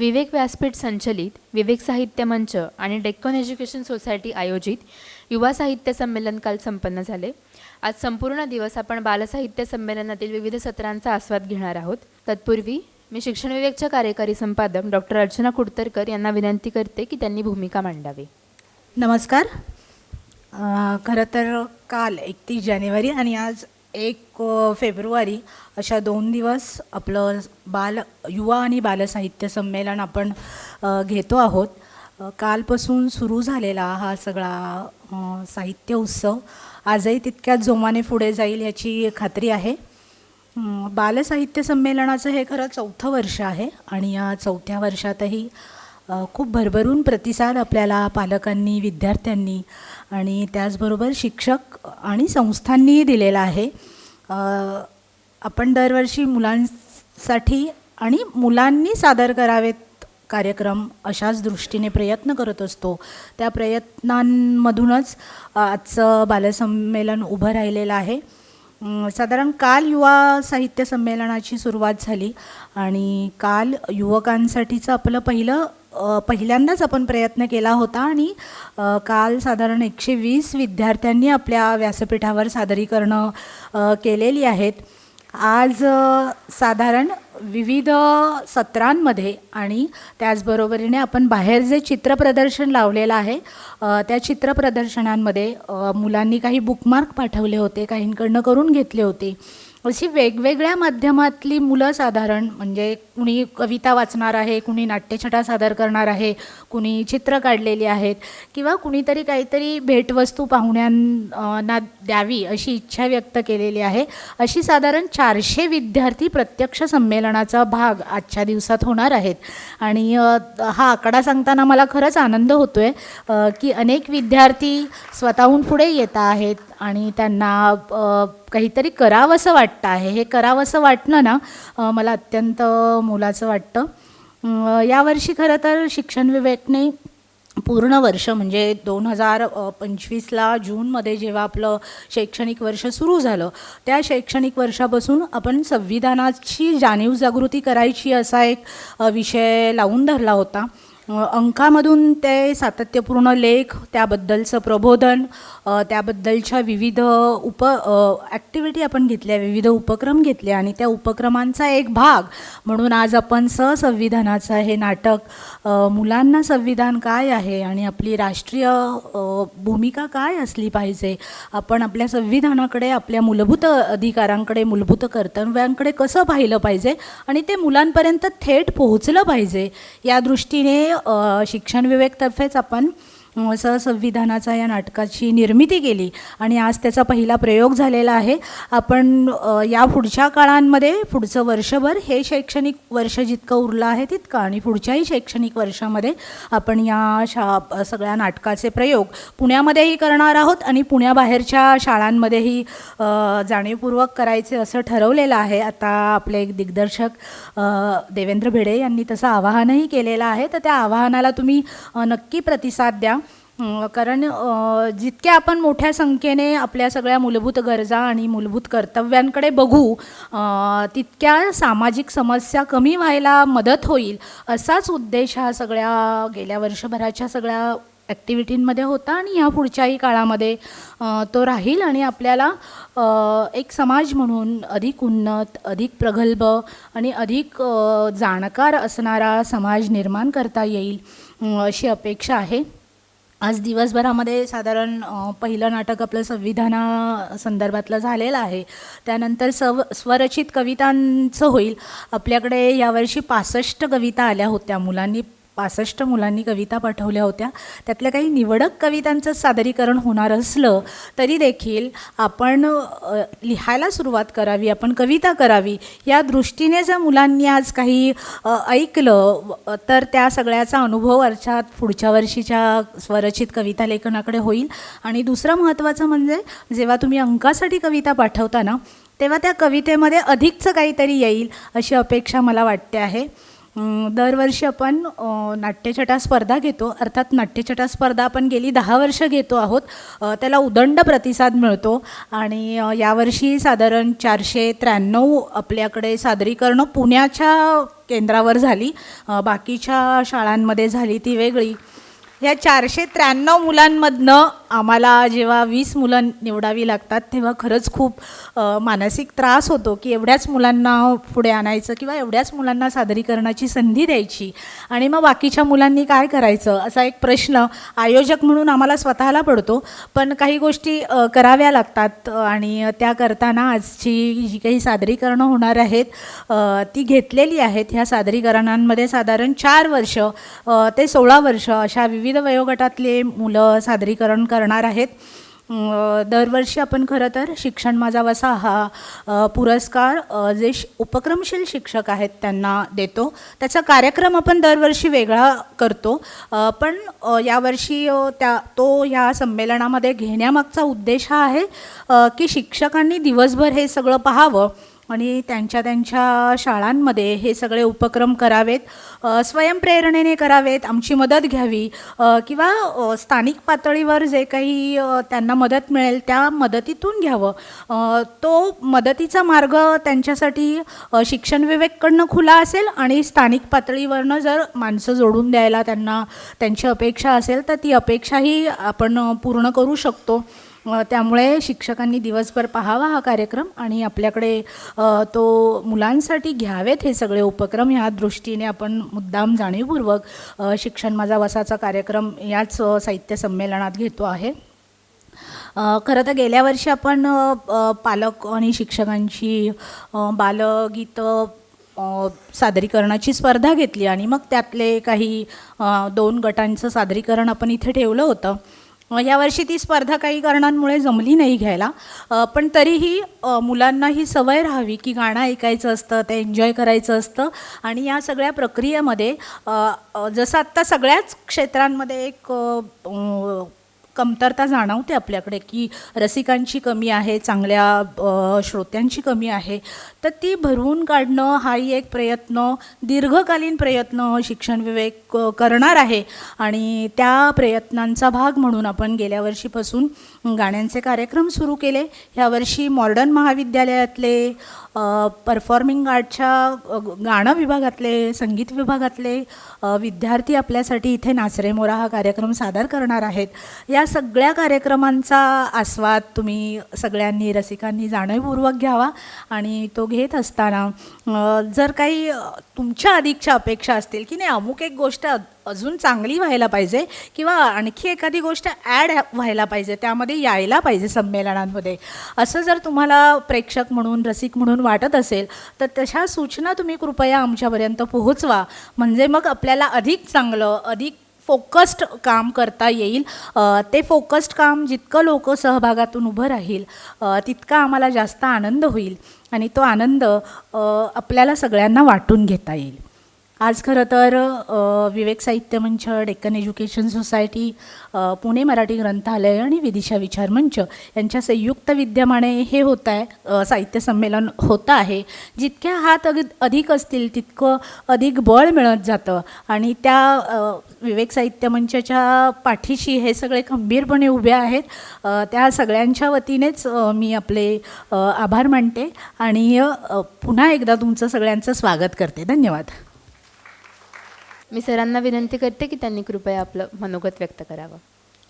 विवेक व्यासपीठ संचलित विवेक साहित्य मंच आणि डेक्कन एज्युकेशन सोसायटी आयोजित युवा साहित्य संमेलन काल संपन्न झाले. आज संपूर्ण दिवस आपण बालसाहित्य संमेलनातील विविध सत्रांचा आस्वाद घेणार आहोत. तत्पूर्वी मी शिक्षण विवेकच्या कार्यकारी संपादक डॉक्टर अर्चना कुडतरकर यांना विनंती करते की त्यांनी भूमिका मांडावी. नमस्कार. खरं तर काल एकतीस जानेवारी आणि आज एक फेब्रुवारी अशा दोन दिवस आपलं बाल युवा आणि बालसाहित्य संमेलन आपण घेतो आहोत. कालपासून सुरू झालेला हा सगळा साहित्य उत्सव आजही तितक्याच जोमाने पुढे जाईल याची खात्री आहे. बालसाहित्य संमेलनाचं हे खरं चौथं वर्ष आहे आणि या चौथ्या वर्षातही खूप भरभरून प्रतिसाद आपल्याला पालकांनी विद्यार्थ्यांनी आणि त्याचबरोबर शिक्षक आणि संस्थांनीही दिलेला आहे. आपण दरवर्षी मुलांसाठी आणि मुलांनी सादर करावेत कार्यक्रम अशाच दृष्टीने प्रयत्न करत असतो. त्या प्रयत्नांमधूनच आजचं बालसंमेलन उभं राहिलेलं आहे. साधारण काल युवा साहित्य संमेलनाची सुरुवात झाली आणि काल युवकांसाठीचं आपलं पहिलं पहिल्यांदाच आपण प्रयत्न केला होता आणि काल साधारण एकशे वीस विद्यार्थ्यांनी आपल्या व्यासपीठावर सादरीकरणं केलेली आहेत. आज साधारण विविध सत्रांमध्ये आणि त्याचबरोबरीने आपण बाहेर जे चित्रप्रदर्शन लावलेलं आहे त्या चित्रप्रदर्शनांमध्ये प्रदर्शनांमध्ये मुलांनी काही बुकमार्क पाठवले होते काहींकडनं करून घेतले होते. अशी वेगवेगळ्या माध्यमातली मुलं साधारण म्हणजे कुणी कविता वाचणार आहे कुणी नाट्यछटा सादर करणार आहे कुणी चित्र काढलेली आहेत किंवा कुणीतरी काहीतरी भेटवस्तू पाहुण्यांना द्यावी अशी इच्छा व्यक्त केलेली आहे. अशी साधारण चारशे विद्यार्थी प्रत्यक्ष संमेलनाचा भाग आजच्या दिवसात होणार आहेत. आणि हा आकडा सांगताना मला खरंच आनंद होतो आहे की अनेक विद्यार्थी स्वतःहून पुढे येत आहेत आणि त्यांना काहीतरी करावंसं वाटतं आहे. हे करावंसं वाटणं ना मला अत्यंत मोलाचं वाटतं. यावर्षी खरं तर शिक्षण विवेकने पूर्ण वर्ष म्हणजे दोन हजार पंचवीसला जूनमध्ये जेव्हा आपलं शैक्षणिक वर्ष सुरू झालं त्या शैक्षणिक वर्षापासून आपण संविधानाची जाणीव जागृती करायची असा एक विषय लावून धरला होता. अंकामधून ते सातत्यपूर्ण लेख त्याबद्दलचं प्रबोधन त्याबद्दलच्या विविध उप ॲक्टिव्हिटी आपण घेतल्या विविध उपक्रम घेतले आणि त्या उपक्रमांचा एक भाग. म्हणून आज आपण सहसंविधानाचं हे नाटक मुलांना संविधान काय आहे आणि आपली राष्ट्रीय भूमिका काय असली पाहिजे आपण आपल्या संविधानाकडे आपल्या मूलभूत अधिकारांकडे मूलभूत कर्तव्यांकडे कसं पाहिलं पाहिजे आणि ते मुलांपर्यंत थेट पोहोचलं पाहिजे या दृष्टीने शिक्षण विवेकतर्फेच आपण असं सहसंविधानाचा या नाटकाची निर्मिती केली. आणि आज त्याचा पहिला प्रयोग झालेला आहे. आपण या पुढच्या काळांमध्ये पुढचं वर्षभर हे शैक्षणिक वर्ष जितकं उरलं आहे तितकं आणि पुढच्याही शैक्षणिक वर्षामध्ये आपण या शा सगळ्या नाटकाचे प्रयोग पुण्यामध्येही करणार आहोत आणि पुण्याबाहेरच्या शाळांमध्येही जाणीवपूर्वक करायचे असं ठरवलेलं आहे. आता आपले एक दिग्दर्शक देवेंद्र भिडे यांनी तसं आवाहनही केलेलं आहे. तर त्या आवाहनाला तुम्ही नक्की प्रतिसाद द्या. कारण जितक्या आपण मोठ्या संख्येने आपल्या सगळ्या मूलभूत गरजा आणि मूलभूत कर्तव्यांकडे बघू तितक्या सामाजिक समस्या कमी व्हायला मदत होईल असाच उद्देश हा सगळ्या गेल्या वर्षभराच्या सगळ्या ॲक्टिव्हिटींमध्ये होता आणि ह्या पुढच्याही काळामध्ये तो राहील आणि आपल्याला एक समाज म्हणून अधिक उन्नत अधिक प्रगल्भ आणि अधिक जाणकार असणारा समाज निर्माण करता येईल अशी अपेक्षा आहे. आज दिवसभरामध्ये साधारण पहिलं नाटक आपलं संविधाना संदर्भातलं झालेलं आहे. त्यानंतर सव स्वरचित कवितांचं होईल. आपल्याकडे यावर्षी पासष्ट कविता आल्या होत्या मुलांनी. पासष्ट मुलांनी कविता पाठवल्या होत्या. त्यातल्या काही निवडक कवितांचं सादरीकरण होणार असलं तरी देखील आपण लिहायला सुरुवात करावी आपण कविता करावी. या दृष्टीने जर मुलांनी आज काही ऐकलं व- तर त्या सगळ्याचा अनुभव अर्थात पुढच्या वर्षीच्या स्वरचित कविता लेखनाकडे होईल. आणि दुसरं महत्त्वाचं म्हणजे जेव्हा तुम्ही अंकासाठी कविता पाठवता ना तेव्हा त्या कवितेमध्ये अधिकचं काहीतरी येईल अशी अपेक्षा मला वाटते आहे. दरवर्षी आपण नाट्यछटा स्पर्धा घेतो. अर्थात नाट्यछटा स्पर्धा आपण गेली दहा वर्ष घेतो आहोत. त्याला उदंड प्रतिसाद मिळतो. आणि यावर्षी साधारण चारशे त्र्याण्णव आपल्याकडे सादरीकरणं पुण्याच्या केंद्रावर झाली. बाकीच्या शाळांमध्ये झाली ती वेगळी. या चारशे त्र्याण्णव मुलांमधनं आम्हाला जेव्हा वीस मुलं निवडावी लागतात तेव्हा खरंच खूप मानसिक त्रास होतो की एवढ्याच मुलांना पुढे आणायचं किंवा एवढ्याच मुलांना सादरीकरणाची संधी द्यायची. आणि मग बाकीच्या मुलांनी काय करायचं? असा एक प्रश्न आयोजक म्हणून आम्हाला स्वतःला पडतो. पण काही गोष्टी कराव्या लागतात. आणि त्या करताना आजची जी काही सादरीकरणं होणार आहेत ती घेतलेली आहेत. ह्या सादरीकरणांमध्ये साधारण चार वर्ष ते सोळा वर्ष अशा विविध वयोगटातले मुलं सादरीकरण कर करणार आहेत. दरवर्षी आपण खरं तर शिक्षण माझा वसा हा पुरस्कार जे श उपक्रमशील शिक्षक आहेत त्यांना देतो. त्याचा कार्यक्रम आपण दरवर्षी वेगळा करतो. पण यावर्षी त्या तो ह्या संमेलनामध्ये घेण्यामागचा उद्देश हा आहे की शिक्षकांनी दिवसभर हे सगळं पाहावं. आणि त्यांच्या त्यांच्या शाळांमध्ये हे सगळे उपक्रम करावेत स्वयंप्रेरणेने करावेत आमची मदत घ्यावी किंवा स्थानिक पातळीवर जे काही त्यांना मदत मिळेल त्या मदतीतून घ्यावं. तो मदतीचा मार्ग त्यांच्यासाठी शिक्षण विवेककडनं खुला असेल आणि स्थानिक पातळीवरनं जर माणसं जोडून द्यायला त्यांना त्यांची अपेक्षा असेल तर ती अपेक्षाही आपण पूर्ण करू शकतो. त्यामुळे शिक्षकांनी दिवसभर पाहावा हा कार्यक्रम आणि आपल्याकडे तो मुलांसाठी घ्यावेत हे सगळे उपक्रम ह्या दृष्टीने आपण मुद्दाम जाणीवपूर्वक शिक्षण माझा वसाचा कार्यक्रम याच साहित्य संमेलनात घेतो आहे. खरं तर गेल्या वर्षी आपण पालक आणि शिक्षकांची बालगीतं सादरीकरणाची स्पर्धा घेतली आणि मग त्यातले काही दोन गटांचं सादरीकरण आपण इथे ठेवलं होतं. यावर्षी ती स्पर्धा काही कारणांमुळे जमली नाही घ्यायला. पण तरीही मुलांना ही सवय राहावी की गाणं ऐकायचं असतं ते एन्जॉय करायचं असतं. आणि या सगळ्या प्रक्रियेमध्ये जसं आत्ता सगळ्याच क्षेत्रांमध्ये एक कमतरता जाणवते आपल्याकडे की रसिकांची कमी आहे चांगल्या श्रोत्यांची कमी आहे तर ती भरवून काढणं हाही एक प्रयत्न दीर्घकालीन प्रयत्न शिक्षण विवेक करणार आहे. आणि त्या प्रयत्नांचा भाग म्हणून आपण गेल्या वर्षीपासून गाण्यांचे कार्यक्रम सुरू केले. ह्यावर्षी मॉडर्न महाविद्यालयातले परफॉर्मिंग आर्टच्या गाणं विभागातले संगीत विभागातले विद्यार्थी आपल्यासाठी इथे नाचरे मोरा हा कार्यक्रम सादर करणार आहेत. या सगळ्या कार्यक्रमांचा आस्वाद तुम्ही सगळ्यांनी रसिकांनी जाणीवपूर्वक घ्यावा आणि तो घेत असताना जर काही तुमच्या अधिकच्या अपेक्षा असतील की नाही अमुक एक गोष्ट अजून चांगली व्हायला पाहिजे किंवा आणखी एखादी गोष्ट ॲड व्हायला पाहिजे त्यामध्ये यायला पाहिजे संमेलनांमध्ये. असं जर तुम्हाला प्रेक्षक म्हणून रसिक म्हणून वाटत असेल तर तशा सूचना तुम्ही कृपया आमच्यापर्यंत पोहोचवा. म्हणजे मग आपल्याला अधिक चांगलं अधिक फोकस्ड काम करता येईल. ते फोकस्ड काम जितकं लोक सहभागातून उभं राहील तितका आम्हाला जास्त आनंद होईल आणि तो आनंद आपल्याला सगळ्यांना वाटून घेता येईल. आज खरं तर विवेक साहित्य मंच डेक्कन एज्युकेशन सोसायटी पुणे मराठी ग्रंथालय आणि विदिशा विचार मंच यांच्या संयुक्त विद्यमाने हे होत आहे साहित्य संमेलन होतं आहे. जितक्या हात अग अधिक असतील तितकं अधिक बळ मिळत जातं. आणि त्या विवेक साहित्य मंचाच्या पाठीशी हे सगळे खंबीरपणे उभे आहेत. त्या सगळ्यांच्या वतीनेच मी आपले आभार मानते आणि पुन्हा एकदा तुमचं सगळ्यांचं स्वागत करते. धन्यवाद. मी सरांना विनंती करते की त्यांनी कृपया आपलं मनोगत व्यक्त करावं.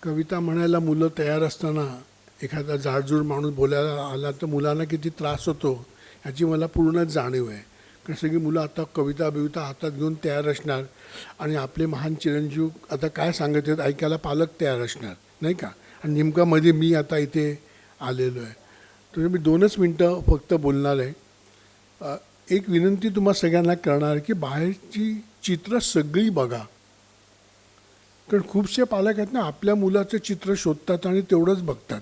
कविता म्हणायला मुलं तयार असताना एखादा जाडजूड माणूस बोलायला आला तर मुलांना किती त्रास होतो ह्याची मला पूर्ण जाणीव आहे. कारण सगळी मुलं आता कविता बिविता हातात घेऊन तयार असणार आणि आपले महान चिरंजीव आता काय सांगत आहेत ऐकायला पालक तयार असणार नाही का? आणि नेमका मध्ये मी आता इथे आलेलो आहे. तर मी दोनच मिनटं फक्त बोलणार आहे. एक विनंती तुम्हा सगळ्यांना करणार की बाहेरची चित्र सगळी बघा. कारण खूपसे पालक आहेत ना आपल्या मुलाचं चित्र शोधतात आणि तेवढंच बघतात.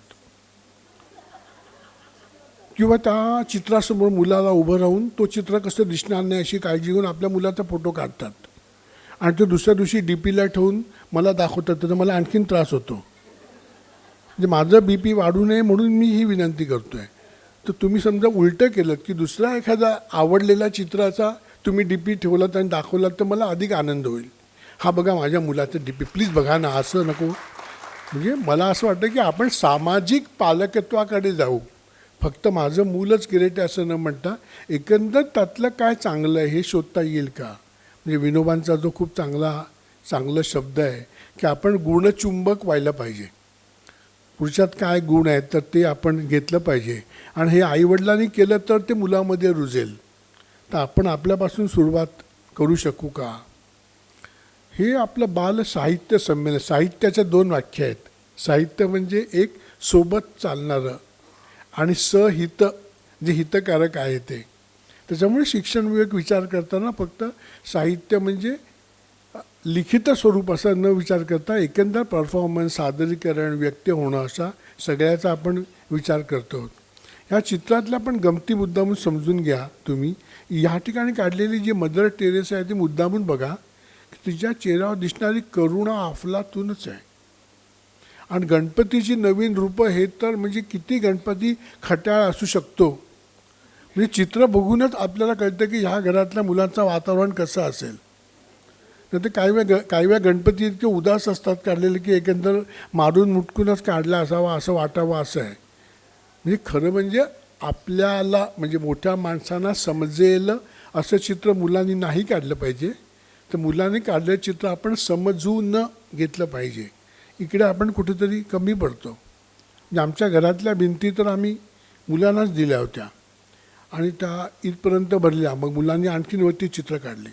किंवा त्या चित्रासमोर मुलाला उभं राहून तो चित्र कसं दिसणार नाही अशी काळजी घेऊन आपल्या मुलाचा फोटो काढतात. आणि तो दुसऱ्या दिवशी डी पीला ठेवून मला दाखवतात तर मला आणखीन त्रास होतो. म्हणजे माझं बी पी वाढू नये म्हणून मी ही विनंती करतो आहे तर तुम्ही समजा उलटं केलं की दुसरा एखादा आवडलेला चित्राचा तुम्ही डी पी ठेवलात आणि दाखवलात तर मला अधिक आनंद होईल. हा बघा माझ्या मुलाचं डी पी प्लीज बघा ना असं नको. म्हणजे मला असं वाटतं की आपण सामाजिक पालकत्वाकडे जाऊ. फक्त माझं मूलच ग्रेट असं न म्हणता एकंदर त्यातलं काय चांगलं आहे हे शोधता येईल का? म्हणजे विनोबांचा जो खूप चांगला चांगला शब्द आहे की आपण गुणचुंबक व्हायला पाहिजे. पुरुषात काय गुण आहेत तर ते आपण घेतलं पाहिजे. आणि हे आईवडिलांनी केलं तर ते मुलामध्ये रुजेल. तर आपण आपल्यापासून सुरुवात करू शकू का? हे आपलं बाल साहित्य संमेलन साहित्याच्या दोन व्याख्या आहेत. साहित्य म्हणजे एक सोबत चालणारं आणि सहित जे हितकारक आहे ते. त्याच्यामुळे शिक्षण विवेक विचार करताना फक्त साहित्य म्हणजे लिखित स्वरूप असा न विचार करता एकंदर परफॉर्मन्स सादरीकरण व्यक्त होणं असा सगळ्याचा आपण विचार करतो. ह्या चित्रातल्या पण गमती मुद्दामून समजून घ्या तुम्ही. ह्या ठिकाणी काढलेली जी मदर टेरेस आहे ती मुद्दामून बघा तिच्या चेहऱ्यावर दिसणारी करुणा अफलातूनच आहे. आणि गणपतीची नवीन रूपं हे तर म्हणजे किती गणपती खट्याळ असू शकतो. म्हणजे चित्र बघूनच आपल्याला कळतं की ह्या घरातल्या मुलांचं वातावरण कसं असेल. नाही तर काही वेळ काही वेळा गणपती इतके उदास असतात काढलेले की एकंदर मारून मुटकूनच काढला असावा असं वाटावं असं आहे. म्हणजे खरं म्हणजे आपल्याला म्हणजे मोठ्या माणसांना समजेल असं चित्र मुलांनी नाही काढलं पाहिजे. तर मुलांनी काढलेलं चित्र आपण समजून घेतलं पाहिजे. इकडे आपण कुठेतरी कमी पडतो. म्हणजे आमच्या घरातल्या भिंती तर आम्ही मुलांनाच दिल्या होत्या. आणि त्या इथपर्यंत भरल्या. मग मुलांनी आणखीन वरती चित्र काढली.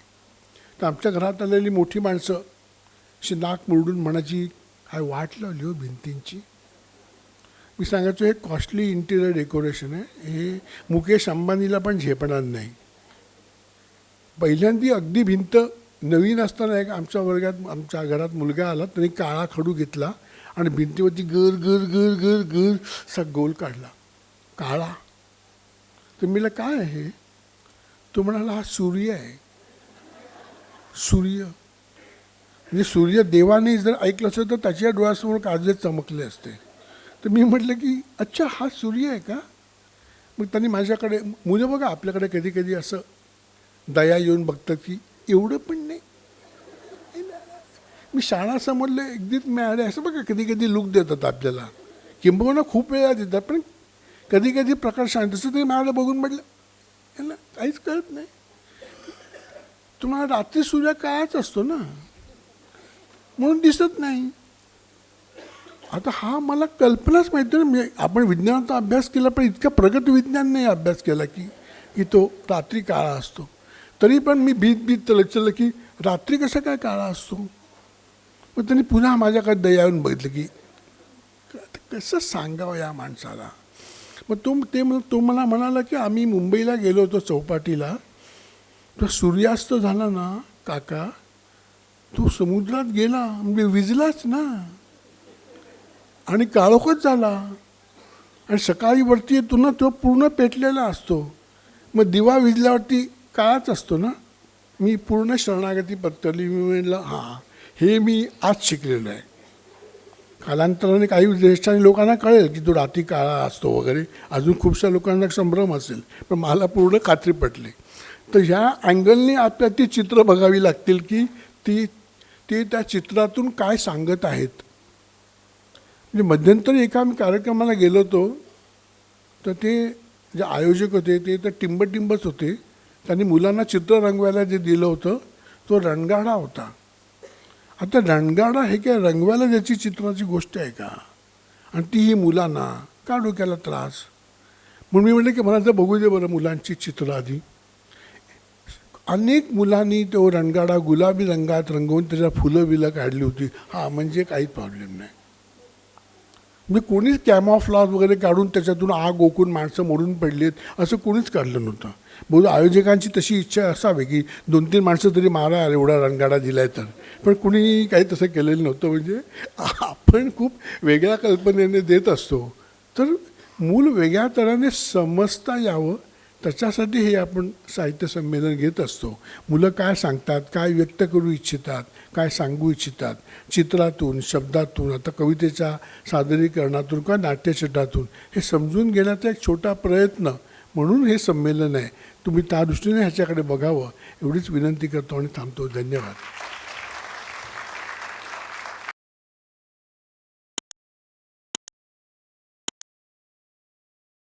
तर आमच्या घरात आलेली मोठी माणसं अशी नाक मुरडून म्हणायची काय वाट लावली हो भिंतींची? मी सांगायचो हे कॉस्टली इंटिरियर डेकोरेशन आहे. हे मुकेश अंबानीला पण झेपणार नाही. पहिल्यांदी अगदी भिंत नवीन असताना एक आमच्या वर्गात आमच्या घरात मुलगा आला त्याने काळा खडू घेतला आणि भिंतीवरती गर गर गर गर गर असा गोल काढला. काळा. तर मीला काय आहे तो म्हणाला हा सूर्य आहे. सूर्य. म्हणजे सूर्य देवाने जर ऐकलं असतं तर त्याच्या डोळ्यासमोर काजले चमकले असते. तर मी म्हटलं की अच्छा हा सूर्य आहे का? मग त्यांनी माझ्याकडे मुलं बघा आपल्याकडे कधी कधी असं दया येऊन बघतात की एवढं पण नाही. मी शाळा समोरले एकदीच मिळाले असं बघा कधी कधी लुक देतात आपल्याला. किंबहुना खूप वेळा देतात पण कधी कधी प्रकार शांत तसं तरी मला बघून म्हटलं यांना काहीच कळत नाही. तुम्हाला रात्री सूर्य काळाच असतो ना म्हणून दिसत नाही. आता हा मला कल्पनाच माहिती ना मी आपण विज्ञानाचा अभ्यास केला पण इतका प्रगत विज्ञान नाही अभ्यास केला की की तो रात्री काळा असतो. तरी पण मी भीत भीत लक्षलं की रात्री कसा काय काळा असतो? मग त्यांनी पुन्हा माझ्याकडे दया येऊन बघितलं की आता कसं सांगावं या माणसाला? मग तो ते म्हण तो मला म्हणाला की आम्ही मुंबईला गेलो होतो चौपाटीला. तो सूर्यास्त झाला ना काका. तो समुद्रात गेला. म्हणजे विजलाच ना. आणि काळोखच झाला. आणि सकाळी वरती येतो ना तो पूर्ण पेटलेला असतो. मग दिवा विजल्यावरती काळाच असतो ना. मी पूर्ण शरणागती पत्करली मी म्हणलं हां हे मी आज शिकलेलं आहे. कालांतराने काही ज्येष्ठांनी लोकांना कळेल की तो रात्री काळा असतो वगैरे. अजून खूपशा लोकांना संभ्रम असेल. पण मला पूर्ण खात्री पटली. तर ह्या अँगलने आपल्या ती चित्र बघावी लागतील की ती ते त्या चित्रातून काय सांगत आहेत. म्हणजे मध्यंतरी एका आम्ही कार्यक्रमाला गेलो होतो तर ते जे आयोजक होते ते तर टिंबटिंबच होते. त्यांनी मुलांना चित्र रंगवायला जे दिलं होतं तो रणगाडा होता. आता रणगाडा हे काय रंगवायला ज्याची चित्राची गोष्ट आहे का? आणि ती ही मुलांना का डोक्याला त्रास? म्हणून मी म्हटलं की मला जर बघू दे बरं मुलांची चित्र आधी. अनेक मुलांनी तो रणगाडा गुलाबी रंगात रंगवून त्याच्या फुलं बिलं काढली होती. हा म्हणजे काहीच प्रॉब्लेम नाही. म्हणजे कोणीच कॅमॉफ्लॉज वगैरे काढून त्याच्यातून आग ओकून माणसं मोडून पडलीत असं कोणीच काढलं नव्हतं. बहुधा आयोजकांची तशी इच्छा असावी की दोन तीन माणसं तरी मारा एवढा रणगाडा दिलाय तर. पण कुणी काही तसं केलेलं नव्हतं. म्हणजे आपण खूप वेगळ्या कल्पनेने देत असतो. तर मूल वेगळ्या तऱ्हेने समजता यावं त्याच्यासाठी हे आपण साहित्य संमेलन घेत असतो. मुलं काय सांगतात काय व्यक्त करू इच्छितात काय सांगू इच्छितात? चित्रातून शब्दातून आता कवितेच्या सादरीकरणातून किंवा नाट्यछटातून हे समजून घेण्याचा एक छोटा प्रयत्न म्हणून हे संमेलन आहे. तुम्ही त्या दृष्टीने ह्याच्याकडे बघावं. एवढीच विनंती करतो आणि थांबतो. धन्यवाद.